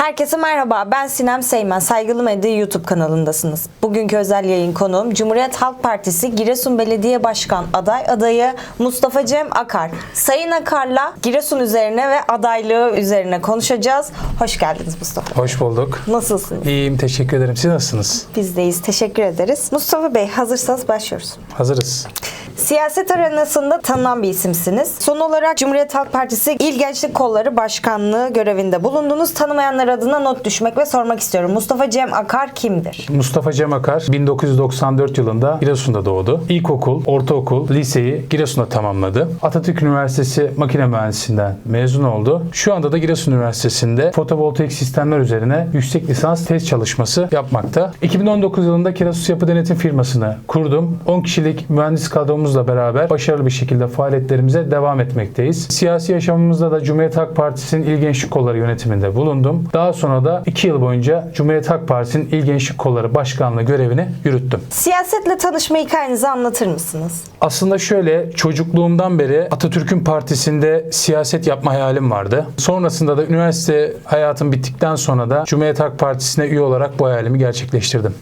Herkese merhaba. Ben Sinem Seymen. Saygılı Medya YouTube kanalındasınız. Bugünkü özel yayın konuğum Cumhuriyet Halk Partisi Giresun Belediye Başkan aday adayı Mustafa Cem Akar. Sayın Akar'la Giresun üzerine ve adaylığı üzerine konuşacağız. Hoş geldiniz Mustafa. Hoş bulduk. Nasılsınız? İyiyim, teşekkür ederim. Siz nasılsınız? Bizdeyiz. Teşekkür ederiz. Mustafa Bey hazırsanız başlıyoruz. Hazırız. Siyaset arenasında tanınan bir isimsiniz. Son olarak Cumhuriyet Halk Partisi İl Gençlik Kolları Başkanlığı görevinde bulundunuz. Tanımayanlar adına not düşmek ve sormak istiyorum. Mustafa Cem Akar kimdir? Mustafa Cem Akar 1994 yılında Giresun'da doğdu. İlkokul, ortaokul, liseyi Giresun'da tamamladı. Atatürk Üniversitesi Makine Mühendisliğinden mezun oldu. Şu anda da Giresun Üniversitesi'nde fotovoltaik sistemler üzerine yüksek lisans tez çalışması yapmakta. 2019 yılında Kirasus Yapı Denetim firmasını kurdum. 10 kişilik mühendis kadromuzla beraber başarılı bir şekilde faaliyetlerimize devam etmekteyiz. Siyasi yaşamımızda da Cumhuriyet Halk Partisi'nin İl Gençlik Kolları yönetiminde bulundum. Daha sonra da 2 yıl boyunca Cumhuriyet Halk Partisi'nin İl Gençlik Kolları Başkanlığı görevini yürüttüm. Siyasetle tanışma hikayenizi anlatır mısınız? Aslında şöyle çocukluğumdan beri Atatürk'ün partisinde siyaset yapma hayalim vardı. Sonrasında da üniversite hayatım bittikten sonra da Cumhuriyet Halk Partisi'ne üye olarak bu hayalimi gerçekleştirdim.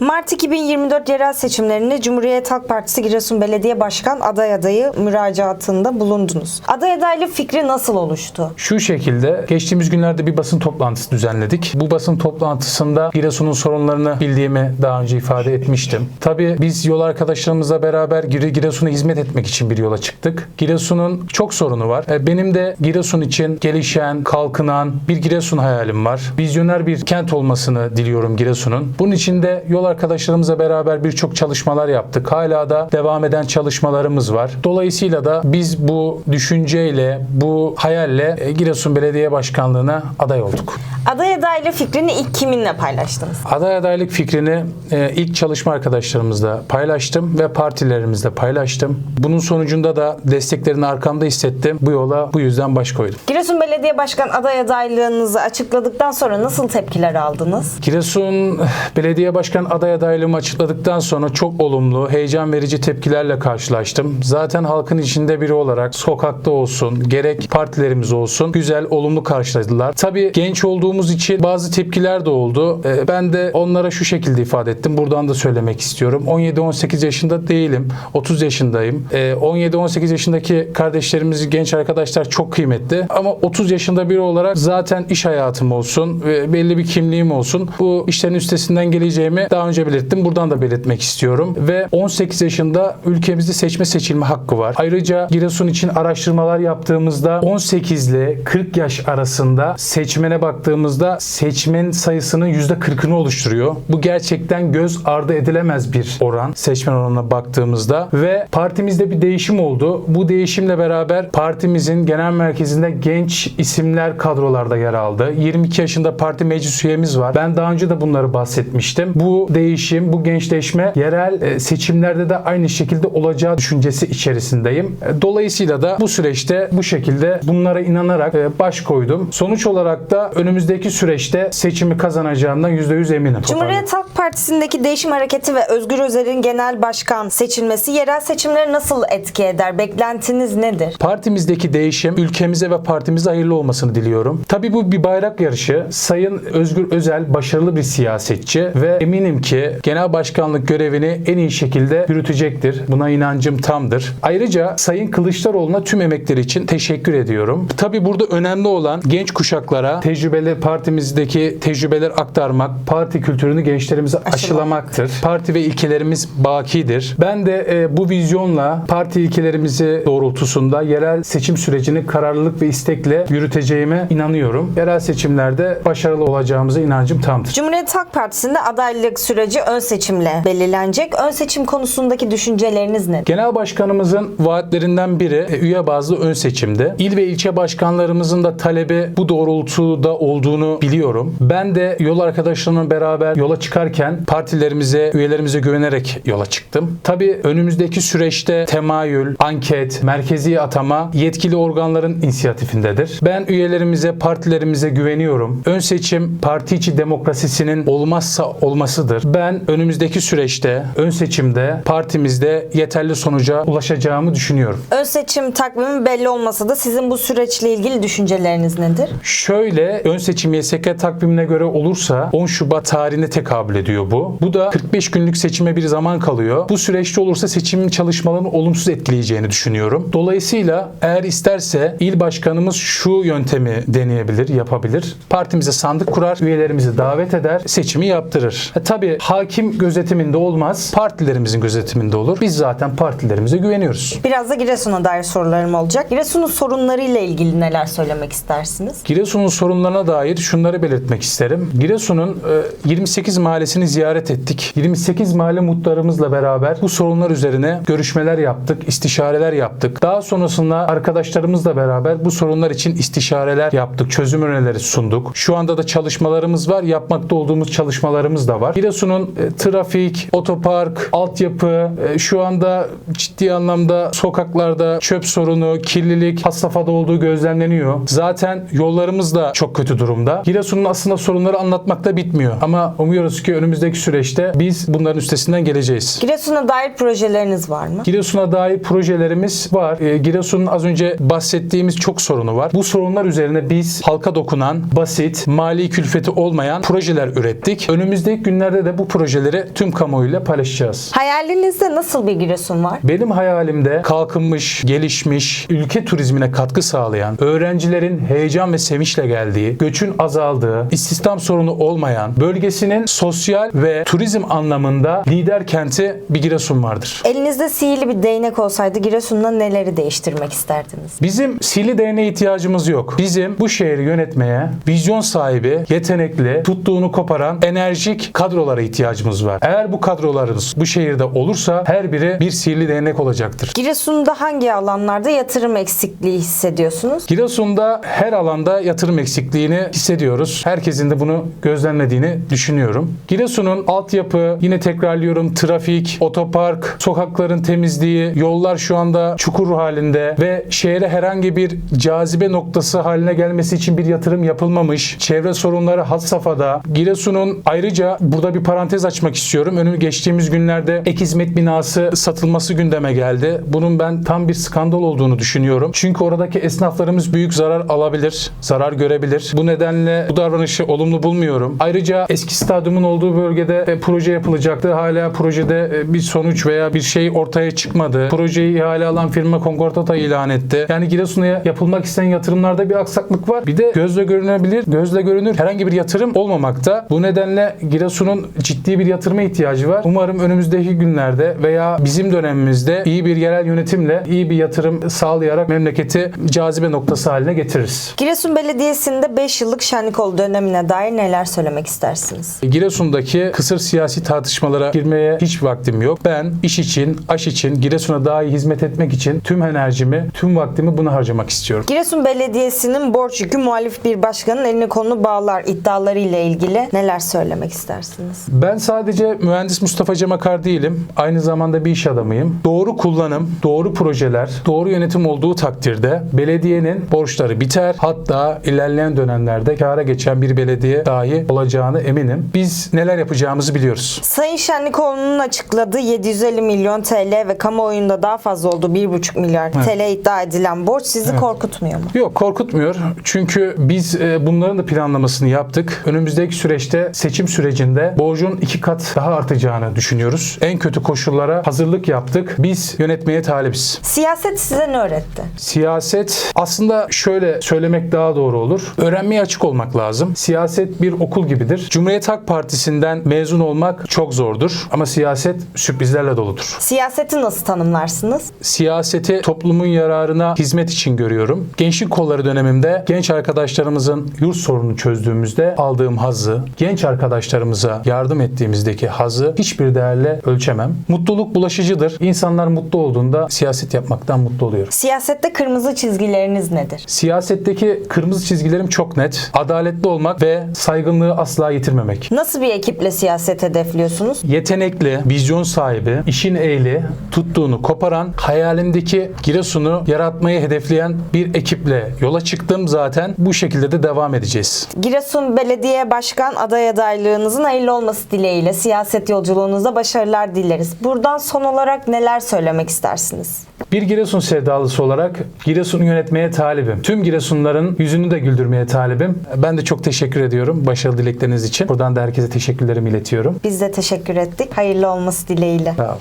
Mart 2024 yerel seçimlerinde Cumhuriyet Halk Partisi Giresun Belediye Başkan aday adayı müracaatında bulundunuz. Aday adaylığı fikri nasıl oluştu? Şu şekilde geçtiğimiz günlerde bir basın toplantısı düzenledik. Bu basın toplantısında Giresun'un sorunlarını bildiğimi daha önce ifade etmiştim. Tabii biz yol arkadaşlarımızla beraber Gire- Giresun'a hizmet etmek için bir yola çıktık. Giresun'un çok sorunu var. E, Benim de Giresun için gelişen, kalkınan bir Giresun hayalim var. Vizyoner bir kent olmasını diliyorum Giresun'un. Bunun için de yol arkadaşlarımızla beraber birçok çalışmalar yaptık. Hala da devam eden çalışmalarımız var. Dolayısıyla da biz bu düşünceyle, bu hayalle e, Giresun Belediye Başkanlığı'na aday olduk. Aday adaylığı fikrini ilk kiminle paylaştınız? Aday adaylık fikrini e, ilk çalışma arkadaşlarımızla paylaştım ve partilerimizle paylaştım. Bunun sonucunda da desteklerini arkamda hissettim. Bu yola bu yüzden baş koydum. Giresun Belediye Başkan aday adaylığınızı açıkladıktan sonra nasıl tepkiler aldınız? Giresun Belediye Başkan aday adaylığımı açıkladıktan sonra çok olumlu, heyecan verici tepkilerle karşılaştım. Zaten halkın içinde biri olarak sokakta olsun, gerek partilerimiz olsun güzel, olumlu karşıladılar. Tabii genç olduğumuz için bazı tepkiler de oldu. Ee, Ben de onlara şu şekilde ifade ettim. Buradan da söylemek istiyorum. 17-18 yaşında değilim. 30 yaşındayım. Ee, 17-18 yaşındaki kardeşlerimiz, genç arkadaşlar çok kıymetli. Ama 30 yaşında biri olarak zaten iş hayatım olsun ve belli bir kimliğim olsun. Bu işlerin üstesinden geleceğimi daha önce belirttim. Buradan da belirtmek istiyorum. Ve 18 yaşında ülkemizde seçme seçilme hakkı var. Ayrıca Giresun için araştırmalar yaptığımızda 18 ile 40 yaş arasında seçmene baktığımızda seçmen sayısının %40'ını oluşturuyor. Bu gerçekten göz ardı edilemez bir oran seçmen oranına baktığımızda ve partimizde bir değişim oldu. Bu değişimle beraber partimizin genel merkezinde genç isimler kadrolarda yer aldı. 22 yaşında parti meclis üyemiz var. Ben daha önce de bunları bahsetmiştim. Bu değişim, bu gençleşme yerel e, seçimlerde de aynı şekilde olacağı düşüncesi içerisindeyim. E, Dolayısıyla da bu süreçte bu şekilde bunlara inanarak e, baş koydum. Sonuç olarak da önümüzdeki süreçte seçimi kazanacağımdan %100 eminim. Cumhuriyet Halk Partisi'ndeki değişim hareketi ve Özgür Özel'in genel başkan seçilmesi yerel seçimleri nasıl etki eder? Beklentiniz nedir? Partimizdeki değişim ülkemize ve partimize hayırlı olmasını diliyorum. Tabii bu bir bayrak yarışı. Sayın Özgür Özel başarılı bir siyasetçi ve eminim ki genel başkanlık görevini en iyi şekilde yürütecektir. Buna inancım tamdır. Ayrıca Sayın Kılıçdaroğlu'na tüm emekleri için teşekkür ediyorum. Tabii burada önemli olan genç kuşaklara tecrübeli partimizdeki tecrübeler aktarmak, parti kültürünü gençlerimize aşılamaktır. Parti ve ilkelerimiz bakidir. Ben de e, bu vizyonla parti ilkelerimizi doğrultusunda yerel seçim sürecini kararlılık ve istekle yürüteceğime inanıyorum. Yerel seçimlerde başarılı olacağımıza inancım tamdır. Cumhuriyet Halk Partisi'nde adaylık süreci ön seçimle belirlenecek. Ön seçim konusundaki düşünceleriniz nedir? Genel başkanımızın vaatlerinden biri e, üye bazlı ön seçimde. İl ve ilçe başkanlarımızın da talebi bu doğrultuda olduğunu biliyorum. Ben de yol arkadaşlarımla beraber yola çıkarken partilerimize, üyelerimize güvenerek yola çıktım. Tabii önümüzdeki süreçte temayül, anket, merkezi atama yetkili organların inisiyatifindedir. Ben üyelerimize, partilerimize güveniyorum. Ön seçim parti içi demokrasisinin olmazsa olmasıdır. Ben önümüzdeki süreçte, ön seçimde partimizde yeterli sonuca ulaşacağımı düşünüyorum. Ön seçim takvimi belli olmasa da sizin bu süreçle ilgili düşünceleriniz nedir? Şöyle ön seçim seçim YSK takvimine göre olursa 10 Şubat tarihine tekabül ediyor bu. Bu da 45 günlük seçime bir zaman kalıyor. Bu süreçte olursa seçimin çalışmalarını olumsuz etkileyeceğini düşünüyorum. Dolayısıyla eğer isterse il başkanımız şu yöntemi deneyebilir, yapabilir. Partimize sandık kurar, üyelerimizi davet eder, seçimi yaptırır. E, tabii hakim gözetiminde olmaz, partilerimizin gözetiminde olur. Biz zaten partilerimize güveniyoruz. Biraz da Giresun'a dair sorularım olacak. Giresun'un sorunlarıyla ilgili neler söylemek istersiniz? Giresun'un sorunlarına dair şunları belirtmek isterim. Giresun'un e, 28 mahallesini ziyaret ettik. 28 mahalle muhtarımızla beraber bu sorunlar üzerine görüşmeler yaptık, istişareler yaptık. Daha sonrasında arkadaşlarımızla beraber bu sorunlar için istişareler yaptık, çözüm önerileri sunduk. Şu anda da çalışmalarımız var, yapmakta olduğumuz çalışmalarımız da var. Giresun'un e, trafik, otopark, altyapı, e, şu anda ciddi anlamda sokaklarda çöp sorunu, kirlilik has safhada olduğu gözlemleniyor. Zaten yollarımız da çok kötü durumda. Giresun'un aslında sorunları anlatmakta bitmiyor. Ama umuyoruz ki önümüzdeki süreçte biz bunların üstesinden geleceğiz. Giresun'a dair projeleriniz var mı? Giresun'a dair projelerimiz var. Ee, Giresun'un az önce bahsettiğimiz çok sorunu var. Bu sorunlar üzerine biz halka dokunan, basit, mali külfeti olmayan projeler ürettik. Önümüzdeki günlerde de bu projeleri tüm kamuoyuyla paylaşacağız. Hayalinizde nasıl bir Giresun var? Benim hayalimde kalkınmış, gelişmiş, ülke turizmine katkı sağlayan, öğrencilerin heyecan ve sevinçle geldiği, göçün azaldığı, istihdam sorunu olmayan, bölgesinin sosyal ve turizm anlamında lider kenti bir Giresun vardır. Elinizde sihirli bir değnek olsaydı Giresun'da neleri değiştirmek isterdiniz? Bizim sihirli değneğe ihtiyacımız yok. Bizim bu şehri yönetmeye vizyon sahibi, yetenekli, tuttuğunu koparan enerjik kadrolara ihtiyacımız var. Eğer bu kadrolarımız bu şehirde olursa her biri bir sihirli değnek olacaktır. Giresun'da hangi alanlarda yatırım eksikliği hissediyorsunuz? Giresun'da her alanda yatırım eksikliğini hissediyoruz. Herkesin de bunu gözlemlediğini düşünüyorum. Giresun'un altyapı, yine tekrarlıyorum trafik, otopark, sokakların temizliği, yollar şu anda çukur halinde ve şehre herhangi bir cazibe noktası haline gelmesi için bir yatırım yapılmamış. Çevre sorunları had safhada. Giresun'un ayrıca burada bir parantez açmak istiyorum. Önü geçtiğimiz günlerde ek hizmet binası satılması gündeme geldi. Bunun ben tam bir skandal olduğunu düşünüyorum. Çünkü oradaki esnaflarımız büyük zarar alabilir, zarar görebilir. Bu nedenle bu davranışı olumlu bulmuyorum. Ayrıca eski stadyumun olduğu bölgede e, proje yapılacaktı. Hala projede e, bir sonuç veya bir şey ortaya çıkmadı. Projeyi ihale alan firma Concordata ilan etti. Yani Giresun'a yapılmak istenen yatırımlarda bir aksaklık var. Bir de gözle görünebilir, gözle görünür herhangi bir yatırım olmamakta. Bu nedenle Giresun'un ciddi bir yatırıma ihtiyacı var. Umarım önümüzdeki günlerde veya bizim dönemimizde iyi bir yerel yönetimle iyi bir yatırım sağlayarak memleketi cazibe noktası haline getiririz. Giresun Belediyesi'nde 5 yıllık Şenlikoğlu dönemine dair neler söylemek istersiniz? Giresun'daki kısır siyasi tartışmalara girmeye hiç vaktim yok. Ben iş için, aş için, Giresun'a daha iyi hizmet etmek için tüm enerjimi, tüm vaktimi buna harcamak istiyorum. Giresun Belediyesi'nin borç yükü muhalif bir başkanın elini kolunu bağlar iddiaları ile ilgili neler söylemek istersiniz? Ben sadece mühendis Mustafa Cemakar değilim. Aynı zamanda bir iş adamıyım. Doğru kullanım, doğru projeler, doğru yönetim olduğu takdirde belediyenin borçları biter. Hatta ilerleyen dönemlerde kâra geçen bir belediye dahi olacağını eminim. Biz neler yapacağımızı biliyoruz. Sayın Şenlikoğlu'nun açıkladığı 750 milyon TL ve kamuoyunda daha fazla olduğu 1,5 milyar TL iddia edilen borç sizi korkutmuyor mu? Yok korkutmuyor. Çünkü biz e, bunların da planlamasını yaptık. Önümüzdeki süreçte seçim sürecinde borcun iki kat daha artacağını düşünüyoruz. En kötü koşullara hazırlık yaptık. Biz yönetmeye talibiz. Siyaset size ne öğretti? Siyaset aslında şöyle söylemek daha doğru olur. Öğrenmeye açık olmak lazım. Siyaset bir okul gibidir. Cumhuriyet Halk Partisi'nden mezun olmak çok zordur ama siyaset sürprizlerle doludur. Siyaseti nasıl tanımlarsınız? Siyaseti toplumun yararına hizmet için görüyorum. Gençlik kolları dönemimde genç arkadaşlarımızın yurt sorununu çözdüğümüzde aldığım hazzı, genç arkadaşlarımıza yardım ettiğimizdeki hazzı hiçbir değerle ölçemem. Mutluluk bulaşıcıdır. İnsanlar mutlu olduğunda siyaset yapmaktan mutlu oluyorum. Siyasette kırmızı çizgileriniz nedir? Siyasetteki kırmızı çizgilerim çok net. Adaletli olmak ve saygınlığı asla yitirmemek. Nasıl bir ekiple siyaset hedefliyorsunuz? Yetenekli, vizyon sahibi, işin ehli, tuttuğunu koparan, hayalimdeki Giresun'u yaratmayı hedefleyen bir ekiple yola çıktım zaten. Bu şekilde de devam edeceğiz. Giresun Belediye Başkan aday adaylığınızın hayırlı olması dileğiyle siyaset yolculuğunuzda başarılar dileriz. Buradan son olarak neler söylemek istersiniz? Bir Giresun sevdalısı olarak Giresun'u yönetmeye talibim. Tüm Giresunların yüzünü de güldürmeye talibim. Ben de çok teşekkür ediyorum başarılı dilekleriniz için. Buradan da herkese teşekkürlerimi iletiyorum. Biz de teşekkür ettik. Hayırlı olması dileğiyle. Sağ olun.